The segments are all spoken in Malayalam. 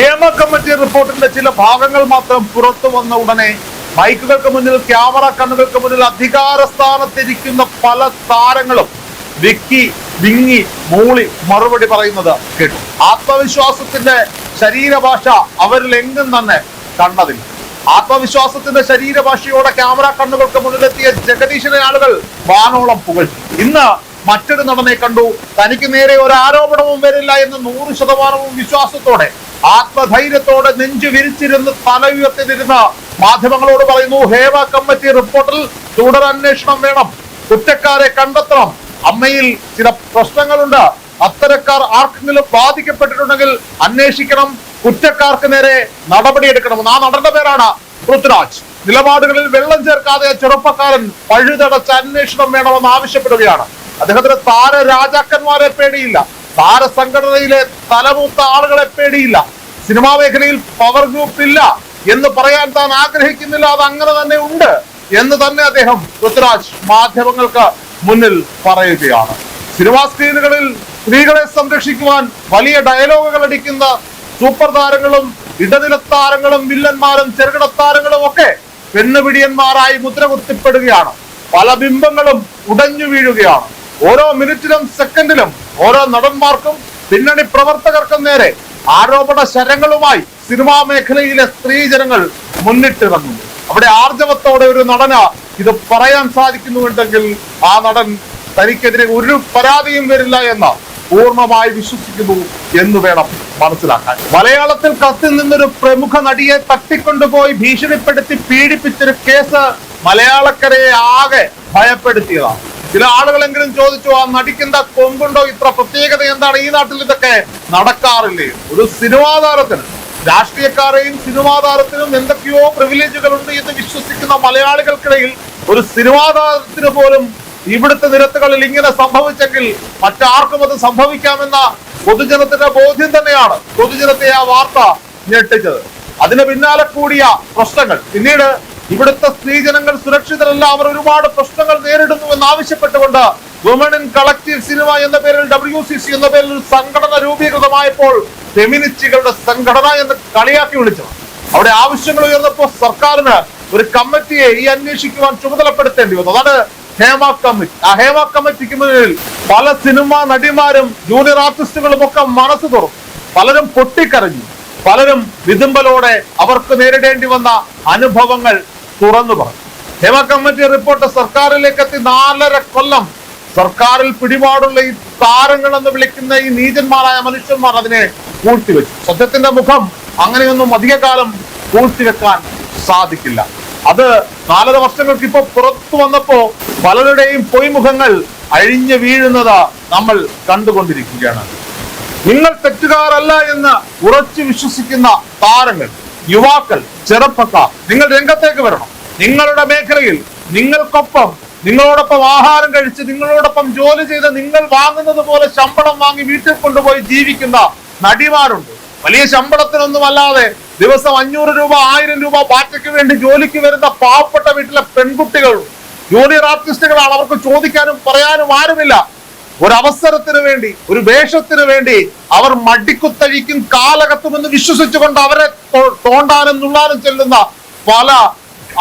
ഹേമ കമ്മിറ്റി റിപ്പോർട്ടിന്റെ ചില ഭാഗങ്ങൾ മാത്രം പുറത്തു വന്ന ഉടനെ മൈക്കുകൾക്ക് മുന്നിൽ ക്യാമറ കണ്ണുകൾക്ക് മുന്നിൽ അധികാര സ്ഥാനത്തിരിക്കുന്ന പല താരങ്ങളും വിക്കി വിങ്ങി മൂളി മറുപടി പറയുന്നത് കേട്ടു. ആത്മവിശ്വാസത്തിന്റെ ശരീരഭാഷ അവരിൽ എങ്ങും തന്നെ കണ്ടതില്ല. ആത്മവിശ്വാസത്തിന്റെ ശരീരഭാഷയോടെ ക്യാമറ കണ്ണുകൾക്ക് മുന്നിലെത്തിയ ജഗദീശനെ ആളുകൾ വാനോളം പുകഴ്ത്തി. ഇന്ന് മറ്റൊരു നടനെ കണ്ടു. തനിക്ക് നേരെ ഒരു ആരോപണവും വരില്ല എന്ന് നൂറ് ശതമാനവും വിശ്വാസത്തോടെ ആത്മധൈര്യത്തോടെ നെഞ്ചു വിരിച്ചിരുന്ന് തല ഉയർത്തിരുന്ന മാധ്യമങ്ങളോട് പറയുന്നു ഹേവ കമ്മിറ്റി റിപ്പോർട്ടിൽ തുടർ അന്വേഷണം വേണം. കുറ്റക്കാരെ കണ്ടെത്തണം. അമ്മയിൽ ചില പ്രശ്നങ്ങളുണ്ട്. അത്തരക്കാർ ആർക്കെങ്കിലും ബാധിക്കപ്പെട്ടിട്ടുണ്ടെങ്കിൽ അന്വേഷിക്കണം. കുറ്റക്കാർക്ക് നേരെ നടപടിയെടുക്കണം ആ നടന്റെ പേരാണ് പൃഥ്വിരാജ്. നിലപാടുകളിൽ വെള്ളം ചേർക്കാതെ ചെറുപ്പക്കാരൻ പഴുതടച്ച അന്വേഷണം വേണമെന്ന് ആവശ്യപ്പെടുകയാണ്. അദ്ദേഹത്തിന് താര രാജാക്കന്മാരെ പേടിയില്ല. താര സംഘടനയിലെ തലമൂത്ത ആളുകളെ പേടിയില്ല. സിനിമാ മേഖലയിൽ പവർ ഗ്രൂപ്പ് ഇല്ല എന്ന് പറയാൻ താൻ ആഗ്രഹിക്കുന്നില്ല. അത് അങ്ങനെ തന്നെ ഉണ്ട് എന്ന് തന്നെ അദ്ദേഹം പൃഥ്വിരാജ് മാധ്യമങ്ങൾക്ക് മുന്നിൽ പറയുകയാണ്. സിനിമാ സ്ക്രീനുകളിൽ സ്ത്രീകളെ സംരക്ഷിക്കുവാൻ വലിയ ഡയലോഗുകൾ അടിക്കുന്ന സൂപ്പർ താരങ്ങളും ഇടനില താരങ്ങളും വില്ലന്മാരും ചെറുകിട താരങ്ങളും ഒക്കെ പെണ്ണുപിടിയന്മാരായി മുദ്ര കുത്തിപ്പെടുകയാണ്. പല ബിംബങ്ങളും ഉടഞ്ഞു വീഴുകയാണ്. ഓരോ മിനിറ്റിലും സെക്കൻഡിലും ഓരോ നടന്മാർക്കും പിന്നണി പ്രവർത്തകർക്കും നേരെ ആരോപണ ശരങ്ങളുമായി സിനിമാ മേഖലയിലെ സ്ത്രീജനങ്ങൾ മുന്നിട്ടിറങ്ങുന്നു. അവിടെ ആർജവത്തോടെ ഒരു നടന് ഇത് പറയാൻ സാധിക്കുന്നുണ്ടെങ്കിൽ ആ നടൻ തനിക്കെതിരെ ഒരു പരാതിയും വരില്ല എന്ന് പൂർണമായി വിശ്വസിക്കുന്നു എന്ന് വേണം മനസ്സിലാക്കാൻ. മലയാളത്തിൽ കത്തിൽ നിന്നൊരു പ്രമുഖ നടിയെ തട്ടിക്കൊണ്ടുപോയി ഭീഷണിപ്പെടുത്തി പീഡിപ്പിച്ചൊരു കേസ് മലയാളക്കരയെ ആകെ ഭയപ്പെടുത്തിയതാണ്. ചില ആളുകളെങ്കിലും ചോദിച്ചു ആ നടിക്കുന്ന കൊമ്പുണ്ടോ? ഇത്ര പ്രത്യേകത എന്താണ്? ഈ നാട്ടിൽ ഇതൊക്കെ നടക്കാറില്ലേ? ഒരു സിനിമാ താരത്തിന് രാഷ്ട്രീയക്കാരെയും സിനിമാ താരത്തിനും എന്തൊക്കെയോ പ്രിവിലേജുകൾ ഉണ്ട് എന്ന് വിശ്വസിക്കുന്ന മലയാളികൾക്കിടയിൽ ഒരു സിനിമാ താരത്തിന് പോലും ഇവിടുത്തെ നിരത്തുകളിൽ ഇങ്ങനെ സംഭവിച്ചെങ്കിൽ മറ്റാർക്കും അത് സംഭവിക്കാമെന്ന പൊതുജനത്തിന്റെ ബോധ്യം തന്നെയാണ് പൊതുജനത്തെ ആ വാർത്ത ഞെട്ടിച്ചത്. അതിന് പിന്നാലെ കൂടിയ പ്രശ്നങ്ങൾ. പിന്നീട് ഇവിടുത്തെ സ്ത്രീജനങ്ങൾ സുരക്ഷിതരല്ല. അവർ ഒരുപാട് പ്രശ്നങ്ങൾ നേരിടുന്നു എന്ന് ആവശ്യപ്പെട്ടുകൊണ്ട് വുമൺ ഇൻ കളക്റ്റീവ് സിനിമ എന്ന പേരിൽ ഡബ്ല്യു സി സി എന്ന പേരിൽ ഒരു സംഘടന രൂപീകൃതമായപ്പോൾ ഫെമിനിസ്റ്റുകളുടെ സംഘടന എന്ന് കളിയാക്കി വിളിച്ചത് അവിടെ ആവശ്യങ്ങൾ ഉയർന്നപ്പോൾ സർക്കാരിന് ഒരു കമ്മിറ്റിയെ ഈ അന്വേഷിക്കുവാൻ ചുമതലപ്പെടുത്തേണ്ടി വന്നു. അതാണ് ഹേമ കമ്മിറ്റി. ആ ഹേമ കമ്മിറ്റിക്ക് മുന്നിൽ പല സിനിമാ നടിമാരും ജൂനിയർ ആർട്ടിസ്റ്റുകളും ഒക്കെ മനസ്സ് തുറന്നു. പലരും പൊട്ടിക്കരഞ്ഞു. പലരും വിതുമ്പലോടെ അവർക്ക് നേരിടേണ്ടി വന്ന അനുഭവങ്ങൾ തുറന്നു പറഞ്ഞു. ഹേമ കമ്മിറ്റി റിപ്പോർട്ട് സർക്കാരിലേക്ക് എത്തി നാലര കൊല്ലം സർക്കാരിൽ പിടിപാടുള്ള ഈ താരങ്ങൾ എന്ന് വിളിക്കുന്ന ഈ നീചന്മാരായ മനുഷ്യന്മാർ അതിനെ പൂഴ്ത്തിവെച്ചു. സത്യത്തിന്റെ മുഖം അങ്ങനെയൊന്നും അധികകാലം പൂഴ്ത്തിവെക്കാൻ സാധിക്കില്ല. അത് നാലര വർഷങ്ങൾക്ക് ഇപ്പൊ പുറത്തു വന്നപ്പോ പലരുടെയും പൊയ്മുഖങ്ങൾ അഴിഞ്ഞു വീഴുന്നത് നമ്മൾ കണ്ടുകൊണ്ടിരിക്കുകയാണ്. നിങ്ങൾ തെറ്റുകാരല്ല എന്ന് ഉറച്ചു വിശ്വസിക്കുന്ന താരങ്ങൾ യുവാക്കൾ ചെറുപ്പക്കാർ നിങ്ങൾ രംഗത്തേക്ക് വരണം. നിങ്ങളുടെ മേഖലയിൽ നിങ്ങൾക്കൊപ്പം നിങ്ങളോടൊപ്പം ആഹാരം കഴിച്ച് നിങ്ങളോടൊപ്പം ജോലി ചെയ്ത് നിങ്ങൾ വാങ്ങുന്നത് പോലെ ശമ്പളം വാങ്ങി വീട്ടിൽ കൊണ്ടുപോയി ജീവിക്കുന്ന നടിമാരുണ്ട്. വലിയ ശമ്പളത്തിനൊന്നും അല്ലാതെ ദിവസം അഞ്ഞൂറ് രൂപ ആയിരം രൂപ പാറ്റയ്ക്ക് വേണ്ടി ജോലിക്ക് വരുന്ന പാവപ്പെട്ട വീട്ടിലെ പെൺകുട്ടികൾ ജൂനിയർ ആർട്ടിസ്റ്റുകളാണ് അവർക്ക് ചോദിക്കാനും പറയാനും ആരുമില്ല. ഒരവസരത്തിന് വേണ്ടി ഒരു വേഷത്തിന് വേണ്ടി അവർ മടിക്കുത്തഴിക്കും കാലകത്തുമെന്ന് വിശ്വസിച്ചുകൊണ്ട് അവരെ തോണ്ടാനും നുള്ളാനും ചെല്ലുന്ന പല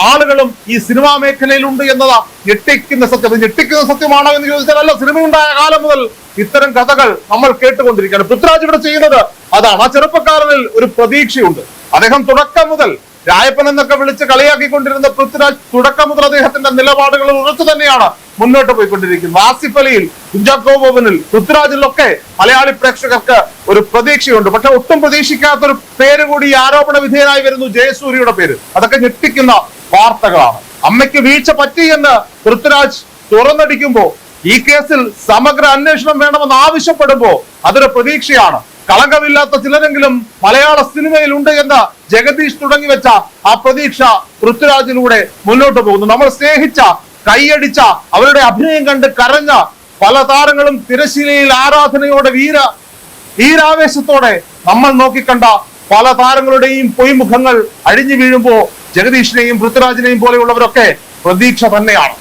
ആളുകളും ഈ സിനിമാ മേഖലയിലുണ്ട് എന്നതാ ഞെട്ടിക്കുന്ന സത്യം. ഞെട്ടിക്കുന്ന സത്യമാണോ എന്ന് ചോദിച്ചാൽ അല്ല സിനിമയുണ്ടായ കാലം മുതൽ ഇത്തരം കഥകൾ നമ്മൾ കേട്ടുകൊണ്ടിരിക്കുകയാണ്. പൃഥ്വിരാജ് ഇവിടെ ചെയ്യുന്നത് അതാണ്. ആ ചെറുപ്പക്കാരനിൽ ഒരു പ്രതീക്ഷയുണ്ട്. അദ്ദേഹം തുടക്കം മുതൽ രായപ്പൻ എന്നൊക്കെ വിളിച്ച് കളിയാക്കിക്കൊണ്ടിരുന്ന പൃഥ്വിരാജ് തുടക്കം മുതൽ അദ്ദേഹത്തിന്റെ നിലപാടുകൾ ഉറച്ചു തന്നെയാണ് മുന്നോട്ട് പോയിക്കൊണ്ടിരിക്കുന്നത്. ആസിഫ് അലിയിൽ കുഞ്ചാക്കോ ബോബനിൽ പൃഥ്വിരാജിലൊക്കെ മലയാളി പ്രേക്ഷകർക്ക് ഒരു പ്രതീക്ഷയുണ്ട്. പക്ഷെ ഒട്ടും പ്രതീക്ഷിക്കാത്ത ഒരു പേര് കൂടി ആരോപണ വിധേയനായി വരുന്നു ജയസൂര്യയുടെ പേര്. അതൊക്കെ ഞെട്ടിക്കുന്ന വാർത്തകളാണ്. അമ്മയ്ക്ക് വീഴ്ച പറ്റി എന്ന് പൃഥ്വിരാജ് തുറന്നടിക്കുമ്പോ ഈ കേസിൽ സമഗ്ര അന്വേഷണം വേണമെന്ന് ആവശ്യപ്പെടുമ്പോ അതൊരു പ്രതീക്ഷയാണ്. കളങ്കമില്ലാത്ത ചിലരെങ്കിലും മലയാള സിനിമയിൽ ഉണ്ട് എന്ന് ജഗദീഷ് തുടങ്ങി വെച്ച ആ പ്രതീക്ഷ പൃഥ്വിരാജിലൂടെ മുന്നോട്ട് പോകുന്നു. നമ്മൾ സ്നേഹിച്ച കൈയടിച്ച അവരുടെ അഭിനയം കണ്ട് കരഞ്ഞ പല താരങ്ങളും തിരശീലയിൽ ആരാധനയോടെ വീര ഈരാവേശത്തോടെ നമ്മൾ നോക്കിക്കണ്ട പല താരങ്ങളുടെയും പൊയ്മുഖങ്ങൾ അഴിഞ്ഞു വീഴുമ്പോ ജഗദീഷിനെയും പൃഥ്വിരാജിനെയും പോലെയുള്ളവരൊക്കെ പ്രതീക്ഷ തന്നെയാണ്.